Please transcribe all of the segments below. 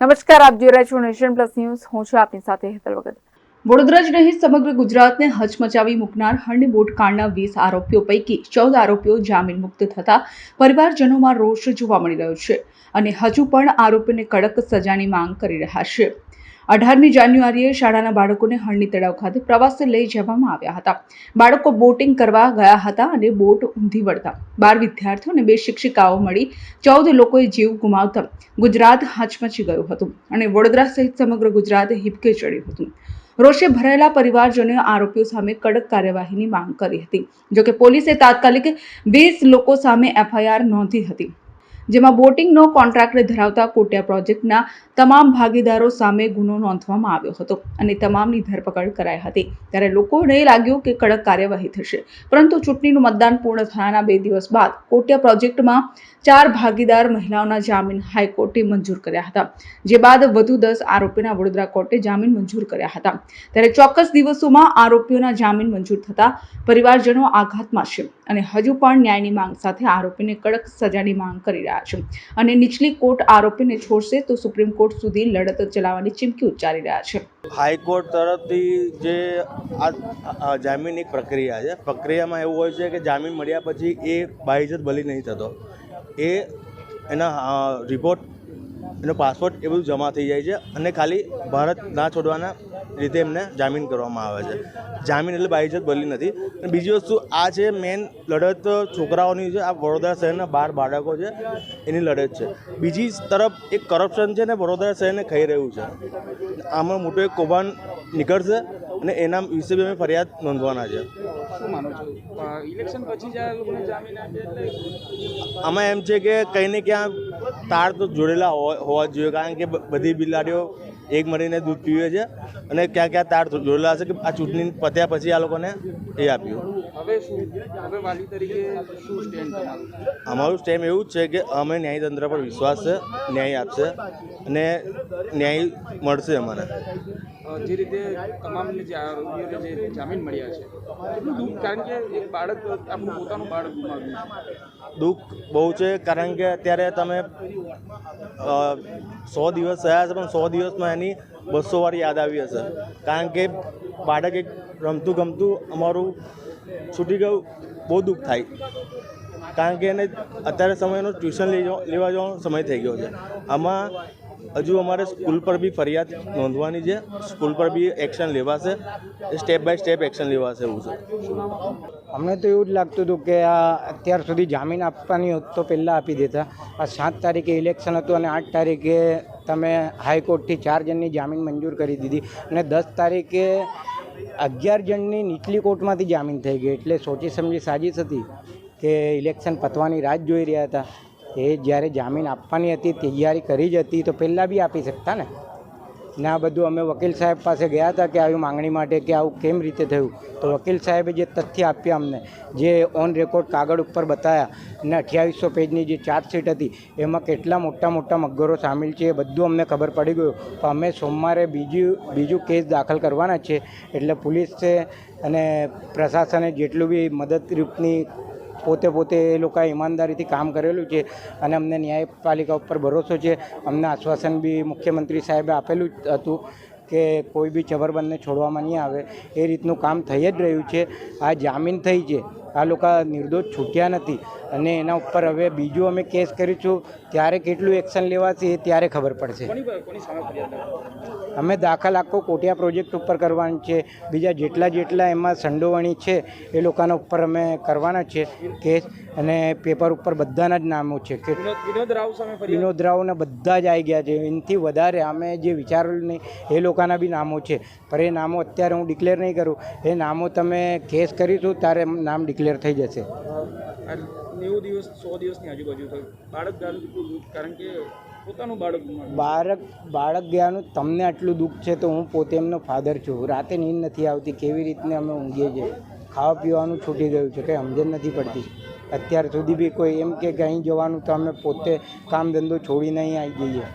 નમસ્કાર, આપ જોઈ રહ્યા છો નેશન પ્લસ ન્યૂઝ. હું છું આપની સાથે હેતલ વગર વડોદરા જ નહીં, સમગ્ર ગુજરાતને હચમચાવી મૂકનાર હંડ બોટકાંડના વીસ આરોપીઓ પૈકી ચૌદ આરોપીઓ જામીન મુક્ત થતા પરિવારજનોમાં રોષ જોવા મળી રહ્યો છે. અને હજુ પણ આરોપીને કડક સજાની માંગ કરી રહ્યા છે. અઢારમી જાન્યુઆરીએ શાળાના બાળકોને હળની તળાવ ખાતે પ્રવાસે લઈ જવામાં આવ્યા હતા. બાળકો બોટિંગ કરવા ગયા હતા અને બોટ ઊંધી વળતા. બાર વિદ્યાર્થીઓ અને બે શિક્ષિકાઓ મળી ચૌદ લોકોએ જીવ ગુમાવતા. ગુજરાત હાચમચી ગયું હતું અને વડોદરા સહિત સમગ્ર ગુજરાત હિપકે ચડ્યું હતું. રોષે ભરાયેલા પરિવારજનોએ આરોપીઓ સામે કડક કાર્યવાહીની માંગ કરી હતી. જોકે પોલીસે તાત્કાલિક વીસ લોકો સામે એફઆઈઆર નોંધી હતી. જેમાં બોટિંગનો કોન્ટ્રાક્ટ ધરાવતા કોટિયા પ્રોજેક્ટના તમામ ભાગીદારો સામે ગુનો નોંધવામાં આવ્યો હતો અને તમામની ધરપકડ કરાઈ હતી. ત્યારે લોકોને લાગ્યું કે કડક કાર્યવાહી થશે. પરંતુ ચૂંટણીનું મતદાન પૂર્ણ થયાના બે દિવસ બાદ કોટિયા પ્રોજેક્ટમાં ચાર ભાગીદાર મહિલાઓના જામીન હાઈકોર્ટે મંજૂર કર્યા હતા. જે બાદ વધુ દસ આરોપીના વડોદરા કોર્ટે જામીન મંજૂર કર્યા હતા. ત્યારે ચોક્કસ દિવસોમાં આરોપીઓના જામીન મંજૂર થતા પરિવારજનો આઘાતમાં છે અને હજુ પણ ન્યાયની માંગ સાથે આરોપીને કડક સજાની માંગ કરી રહ્યા છે. અને નીચલી કોર્ટ આરોપીને છોડશે તો સુપ્રીમ કોર્ટ સુધી લડત ચલાવવાની ચીમકી ઉચ્ચારી રહ્યા છે. હાઈકોર્ટ તરફથી જે આ એક પ્રક્રિયા છે, પ્રક્રિયામાં એવું હોય છે કે જામીન મળ્યા પછી એ બાઇજત બલી નહીં થતો. એ એના રિપોર્ટ એનો પાસપોર્ટ એ બધું જમા થઈ જાય છે અને ખાલી ભારત ના છોડવાના રીતે એમને જામીન કરવામાં આવે છે. જામીન એટલે બાઇજત બદલી નથી. અને બીજી વસ્તુ, આ છે મેઇન લડત છોકરાઓની છે, આ વડોદરા શહેરના બાર બાળકો છે, એની લડત છે. બીજી તરફ એક કરપ્શન છે ને વડોદરા શહેરને ખાઈ રહ્યું છે. આમાં મોટું એક કૌભાંડ નીકળશે. અને એના વિશે બી અમે ફરિયાદ નોંધવાના છે. આમાં એમ છે કે કંઈ ને ક્યાં તાર તો જોડેલા હોવા જોઈએ કારણ કે બધી બિલાડીઓ એક મળીને દૂધ પીવે છે અને ક્યાં ક્યાં તાર જોડેલા હશે કે આ ચૂંટણી પત્યા પછી આ લોકોને એ આપ્યું. અમારું સ્ટેમ એવું જ છે કે અમે ન્યાયતંત્ર પર વિશ્વાસ છે ન્યાય આપશે અને ન્યાય મળશે અમારે. જે રીતે તમામને જે જે જામીન મળ્યા છે, કેટલું દુઃખ? કારણ કે એક બાળક આપણું પોતાનું બાળક ગુમાવ્યું દુઃખ બહુ છે, કારણ કે અત્યારે તમે સો દિવસ થયા છે, પણ સો દિવસમાં એની બસો વાર યાદ આવી હશે. કારણ કે બાળક એક રમતું ગમતું અમારું છૂટી ગયું, બહુ દુઃખ થાય. કારણ કે એને અત્યારે સમયનો ટ્યુશન લેવા જવાનો સમય થઈ ગયો છે. આમાં હજુ અમારે સ્કૂલ પર બી ફરિયાદ નોંધવાની છે. સ્કૂલ પર બી એક્શન લેવાશે. સ્ટેપ બાય સ્ટેપ એક્શન લેવાશે એવું છે. અમને તો એવું જ લાગતું હતું કે આ અત્યાર સુધી જામીન આપવાની હોત તો પહેલાં આપી દેતા. આ સાત તારીખે ઇલેક્શન હતું અને આઠ તારીખે તમે હાઈકોર્ટથી ચાર જણની જામીન મંજૂર કરી દીધી. અને દસ તારીખે અગિયાર જણની નીચલી કોર્ટમાંથી જામીન થઈ ગઈ. એટલે સોચી સમજી સાજીશ હતી કે ઇલેક્શન પતવાની રાહ જોઈ રહ્યા હતા. એ જ્યારે જામીન આપવાની હતી, તૈયારી કરી જ હતી, તો પહેલાં બી આપી શકતા ને? ને, બધું અમે વકીલ સાહેબ પાસે ગયા હતા કે આવી માંગણી માટે કે આવું કેમ રીતે થયું? તો વકીલ સાહેબે જે તથ્ય આપ્યા અમને, જે ઓન રેકોર્ડ કાગળ ઉપર બતાવ્યા અને અઠ્યાવીસો પેજની જે ચાર્જશીટ હતી, એમાં કેટલા મોટા મોટા મગરો સામેલ છે એ બધું અમને ખબર પડી ગયું. તો અમે સોમવારે બીજું બીજું કેસ દાખલ કરવાના છે. એટલે પોલીસે અને પ્રશાસને જેટલું બી મદદરૂપની પોતે પોતે એ લોકોએ ઈમાનદારીથી કામ કરેલું છે અને અમને ન્યાયપાલિકા ઉપર ભરોસો છે. અમને આશ્વાસન બી મુખ્યમંત્રી સાહેબે આપેલું હતું. કે કોઈ બી ચબરબંધને છોડવામાં નહીં આવે એ રીતનું કામ થઈ જ રહ્યું છે. આ જામીન થઈ છે. આ લોકો નિર્દોષ છૂટ્યા નથી. અને એના ઉપર હવે બીજું અમે કેસ કરીશું. ત્યારે કેટલું એક્શન લેવાશે એ ત્યારે ખબર પડશે? અમે દાખલ આખો કોટિયા પ્રોજેક્ટ ઉપર કરવાનું છે. બીજા જેટલા જેટલા એમાં સંડોવણી છે એ લોકોના ઉપર અમે કરવાના છે કેસ. અને પેપર ઉપર બધાના જ નામો છે કે વિનોદ રાવ સામે વિનોદ રાવને બધા જ આવી ગયા છે. એનાથી વધારે અમે જે વિચારેલું નહીં એ લોકોના બી નામો છે. પણ એ નામો અત્યારે હું ડિક્લેર નહીં કરું. એ નામો તમે કેસ કરીશું ત્યારે નામ ડિક્લેર થઈ જશે. નેવું દિવસ સો દિવસની આજુબાજુ થયું. બાળક કારણ કે પોતાનું બાળક બાળક બાળક ગયાનું તમને આટલું દુઃખ છે તો હું પોતે એમનો ફાધર છું. રાતે નીંદ નથી આવતી. કેવી રીતને અમે ઊંઘીએ છીએ? ખાવા પીવાનું છૂટી ગયું છે. કંઈ સમજણ નથી પડતી. અત્યાર સુધી બી કોઈ એમ કે અહીં જવાનું તો અમે પોતે કામ ધંધો છોડીને અહીં આવી જઈએ.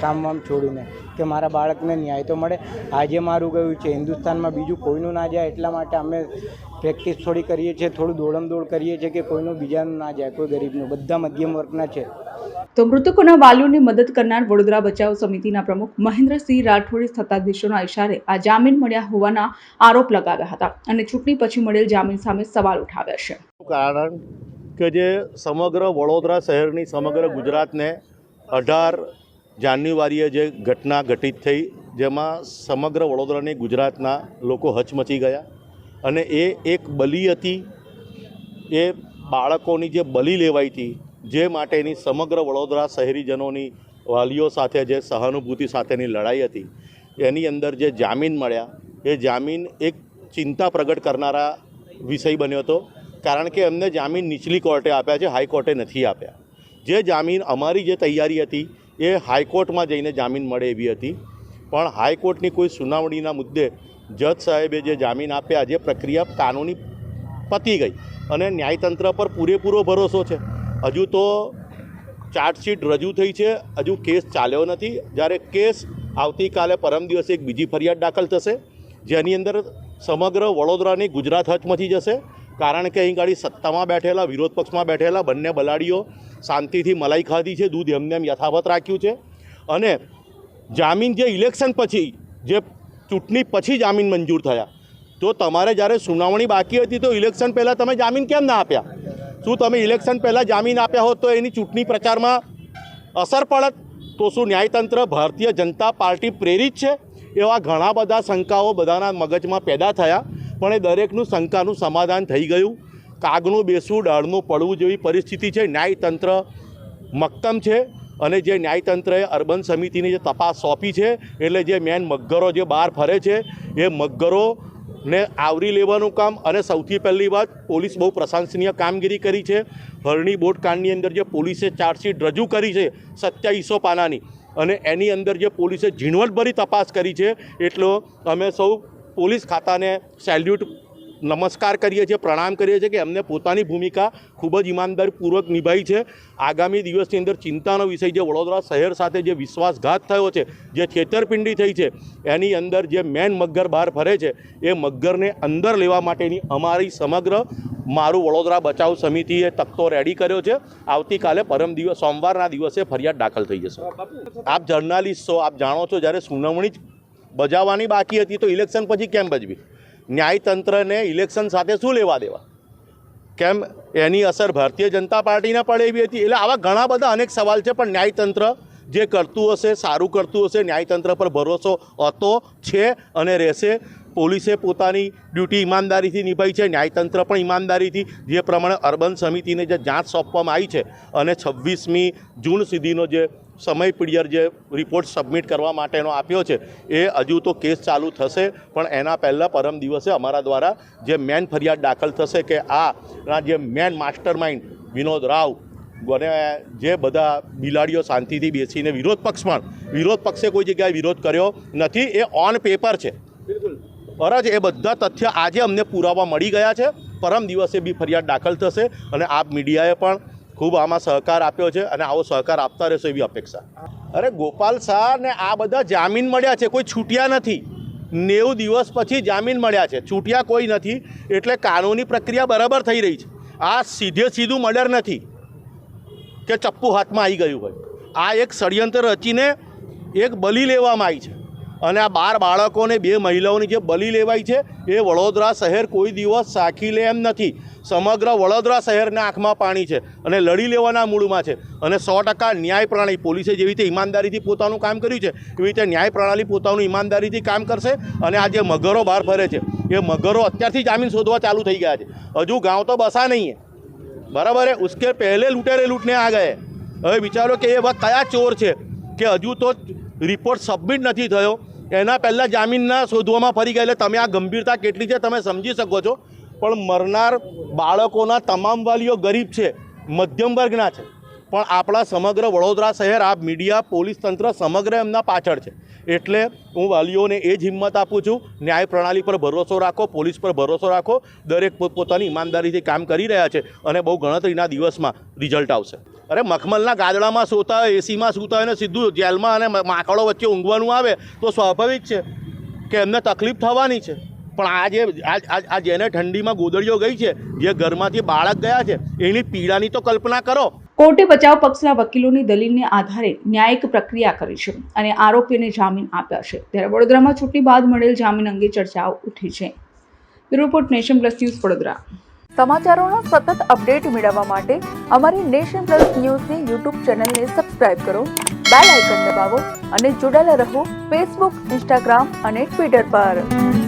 કામ વામ છોડીને કે મારા બાળકને ન્યાય તો મળે. આજે મારું ગયું છે. હિન્દુસ્તાનમાં બીજું કોઈનું ના જાય એટલા માટે અમે પ્રેક્ટિસ થોડી કરીએ છીએ. થોડું દોડમ દોડ કરીએ છીએ કે કોઈનું બીજાનું ના જાય, કોઈ ગરીબનું. બધા મધ્યમ વર્ગના છે. તો મૃતકોના વાલીઓને મદદ કરનાર વડોદરા બચાવ સમિતિના પ્રમુખ મહેન્દ્રસિંહ રાઠોડે સત્તાધીશોના ઇશારે આ જામીન મળ્યા હોવાના આરોપ લગાવ્યા હતા અને ચૂંટણી પછી મળેલ જામીન સામે સવાલ ઉઠાવ્યા છે. કારણ કે જે સમગ્ર વડોદરા શહેરની સમગ્ર ગુજરાતને અઢાર જાન્યુઆરીએ જે ઘટના ઘટિત થઈ, જેમાં સમગ્ર વડોદરાની ગુજરાતના લોકો હચમચી ગયા અને એ એક બલી હતી. એ બાળકોની જે બલી લેવાઈ હતી, જે માટેની સમગ્ર વડોદરા શહેરીજનોની વાલીઓ સાથે જે સહાનુભૂતિ સાથેની લડાઈ હતી, એની અંદર જે જામીન મળ્યા, એ જામીન એક ચિંતા પ્રગટ કરનારા વિષય બન્યો હતો. કારણ કે એમને જામીન નીચલી કોર્ટે આપ્યા છે હાઈકોર્ટે નથી આપ્યા. જે જામીન અમારી જે તૈયારી હતી, એ હાઈકોર્ટમાં જઈને જામીન મળે એવી હતી. પણ હાઈકોર્ટની કોઈ સુનાવણીના મુદ્દે જજ સાહેબે જે જામીન આપ્યા, જે પ્રક્રિયા કાનૂની પતી ગઈ અને ન્યાયતંત્ર પર પૂરેપૂરો ભરોસો છે. હજુ તો ચાર્જશીટ રજૂ થઈ છે, હજુ કેસ ચાલ્યો નથી. જ્યારે કેસ આવતીકાલે પરમ દિવસે એક બીજી ફરિયાદ દાખલ થશે, જેની અંદર સમગ્ર વડોદરાની ગુજરાત હચમચી જશે. કારણ કે અહીં ગાડી સત્તામાં બેઠેલા, વિરોધ પક્ષમાં બેઠેલા, બંને બલાડીઓ શાંતિથી મલાઈ ખાધી છે, દૂધ એમને એમ યથાવત રાખ્યું છે. અને જામીન જે ઇલેક્શન પછી, જે ચૂંટણી પછી જામીન મંજૂર થયા. તો તમારે જ્યારે સુનાવણી બાકી હતી તો ઇલેક્શન પહેલાં તમે જામીન કેમ ના આપ્યા? શું તમે ઇલેક્શન પહેલાં જામીન આપ્યા હોત તો એની ચૂંટણી પ્રચારમાં અસર પડત? તો શું ન્યાયતંત્ર ભારતીય જનતા પાર્ટી પ્રેરિત છે? એવા ઘણા બધા શંકાઓ બધાના મગજમાં પેદા થયા. પણ એ દરેકનું શંકાનું સમાધાન થઈ ગયું. કાગનું બેસવું, ડાળનું પડવું જેવી પરિસ્થિતિ છે. ન્યાયતંત્ર મક્કમ છે અને જે ન્યાયતંત્રએ અર્બન સમિતિની જે તપાસ સોંપી છે, એટલે જે મેન મગરો જે બહાર ફરે છે, એ મગરોને આવરી લેવાનું કામ અને સૌથી પહેલી વાત, પોલીસ બહુ પ્રશંસનીય કામગીરી કરી છે. હરણી બોટ કાંડની અંદર જે પોલીસે ચાર્જશીટ રજૂ કરી છે, સત્યાવીસો પાનાની, અને એની અંદર જે પોલીસે ઝીણવટભરી તપાસ કરી છે, એટલો અમે સૌ પોલીસ ખાતાને સેલ્યુટ નમસ્કાર કરીએ છીએ પ્રણામ કરીએ છીએ કે એમને પોતાની ભૂમિકા ખૂબ જ ઈમાનદારીપૂર્વક નિભાવી છે. આગામી દિવસની અંદર ચિંતાનો વિષય જે વડોદરા શહેર સાથે જે વિશ્વાસઘાત થયો છે જે છેતરપિંડી થઈ છે એની અંદર જે મેન મગર બહાર ફરે છે એ મગરને અંદર લેવા માટેની અમારી સમગ્ર મારું વડોદરા બચાવ સમિતિએ તકતો રેડી કર્યો છે. આવતીકાલે પરમ દિવસ સોમવારના દિવસે ફરિયાદ દાખલ થઈ જશે. આપ જર્નાલિસ્ટ છો આપ જાણો છો જ્યારે સુનાવણી જ બજાવવાની બાકી હતી તો ઇલેક્શન પછી કેમ બજવી? ન્યાયતંત્રને ઇલેક્શન સાથે શું લેવા દેવા? કેમ? એની અસર ભારતીય જનતા પાર્ટીને પડે એવી હતી. એટલે આવા ઘણા બધા અનેક સવાલ છે, પણ ન્યાયતંત્ર જે કરતું હશે, સારું કરતું હશે, ન્યાયતંત્ર પર ભરોસો હતો, છે અને રહેશે. પોલીસે પોતાની ડ્યુટી ઈમાનદારીથી નિભાવી છે, ન્યાયતંત્ર પણ ઈમાનદારીથી. જે પ્રમાણે અર્બન સમિતિને જે જાંચ સોંપવામાં આવી છે અને છવ્વીસમી જૂન સુધીનો જે સમય પીરિયડ જે રિપોર્ટ સબમિટ કરવા માટેનો આપ્યો છે, એ હજુ તો કેસ ચાલુ થશે, પણ એના પહેલાં પરમ દિવસે અમારા દ્વારા જે મેન ફરિયાદ દાખલ થશે કે આ જે main mastermind Vinod Rao અને જે બધા બિલાડીઓ શાંતિથી બેસીને વિરોધ પક્ષ પણ, વિરોધ પક્ષે કોઈ જગ્યાએ વિરોધ કર્યો નથી, એ ઓન પેપર છે. ફરજ એ બધા તથ્ય આજે અમને પુરાવા મળી ગયા છે. પરમ દિવસે બી ફરિયાદ દાખલ થશે અને આપ મીડિયાએ પણ ખૂબ આમાં સહકાર આપ્યો છે અને આવો સહકાર આપતા રહેશો એવી અપેક્ષા. અરે ગોપાલ શાહ આ બધા જામીન મળ્યા છે, કોઈ છૂટ્યા નથી. નેવું દિવસ પછી જામીન મળ્યા છે, છૂટ્યા કોઈ નથી, એટલે કાનૂની પ્રક્રિયા બરાબર થઈ રહી છે. આ સીધે સીધું મર્ડર નથી. કે ચપ્પુ હાથમાં આવી ગયું હોય. આ એક ષડયંત્ર રચીને એક બલી લેવામાં આવી છે. અને આ બાર બાળકોને બે મહિલાઓની જે બલી લેવાઈ છે, એ વડોદરા શહેર કોઈ દિવસ સાખી લે એમ નથી. સમગ્ર વડોદરા શહેરના આંખમાં પાણી છે અને લડી લેવાના મૂળમાં છે. અને સો ટકા ન્યાય પ્રણાલી, પોલીસે જેવી રીતે ઈમાનદારીથી પોતાનું કામ કર્યું છે, એવી રીતે ન્યાય પ્રણાલી પોતાનું ઈમાનદારીથી કામ કરશે અને આ જે મગરો બહાર ફરે છે, એ મગરો અત્યારથી જામીન શોધવા ચાલુ થઈ ગયા છે. હજુ ગાંવ તો બસા નહીં બરાબર હે? ઉસકે પહેલે લૂંટેરે લૂંટને આ ગયે. હવે વિચારો કે એ વખત કયા ચોર છે કે હજુ તો રિપોર્ટ સબમિટ નથી થયો. એના પહેલાં જામીનના શોધવામાં ફરી ગયા. તમે આ ગંભીરતા કેટલી છે તમે સમજી શકો છો. પણ મરનાર બાળકોના તમામ વાલીઓ ગરીબ છે, મધ્યમ વર્ગના છે. પણ આપણા સમગ્ર વડોદરા શહેર, આ મીડિયા, પોલીસ તંત્ર સમગ્ર એમના પાછળ છે. એટલે હું વાલીઓને એ જ હિંમત આપું છું, ન્યાય પ્રણાલી પર ભરોસો રાખો, પોલીસ પર ભરોસો રાખો. દરેક પોતપોતાની ઈમાનદારીથી કામ કરી રહ્યા છે અને બહુ ગણતરીના દિવસમાં રિઝલ્ટ આવશે. અરે મખમલના ગાદડામાં સૂતા હોય, એસીમાં સૂતા હોય ને સીધું જેલમાં અને માકડો વચ્ચે ઊંઘવાનું આવે, તો સ્વાભાવિક છે કે એમને તકલીફ થવાની છે. પણ આ જે આ જેને ઠંડીમાં ગોદડીઓ ગઈ છે, જે ઘરમાંથી બાળક ગયા છે, એની પીડાની તો કલ્પના કરો. કોર્ટે બચાવ પક્ષના વકીલોની દલીલને આધારે ન્યાયિક પ્રક્રિયા કરી છે અને આરોપીને જામીન આપ્યા છે. ત્યારે વડોદરામાં છૂટી બાદ મળેલ જામીન અંગે ચર્ચાઓ ઉઠી છે. Report Nation Plus News Vadodara. સમાચારોનો સતત અપડેટ મેળવવા માટે અમારી નેશન પ્લસ ન્યૂઝની યુટ્યુબ ચેનલને સબસ્ક્રાઇબ કરો, બેલ આઇકન દબાવો અને જોડાયેલા રહો ફેસબુક, ઇન્સ્ટાગ્રામ અને ટ્વિટર પર.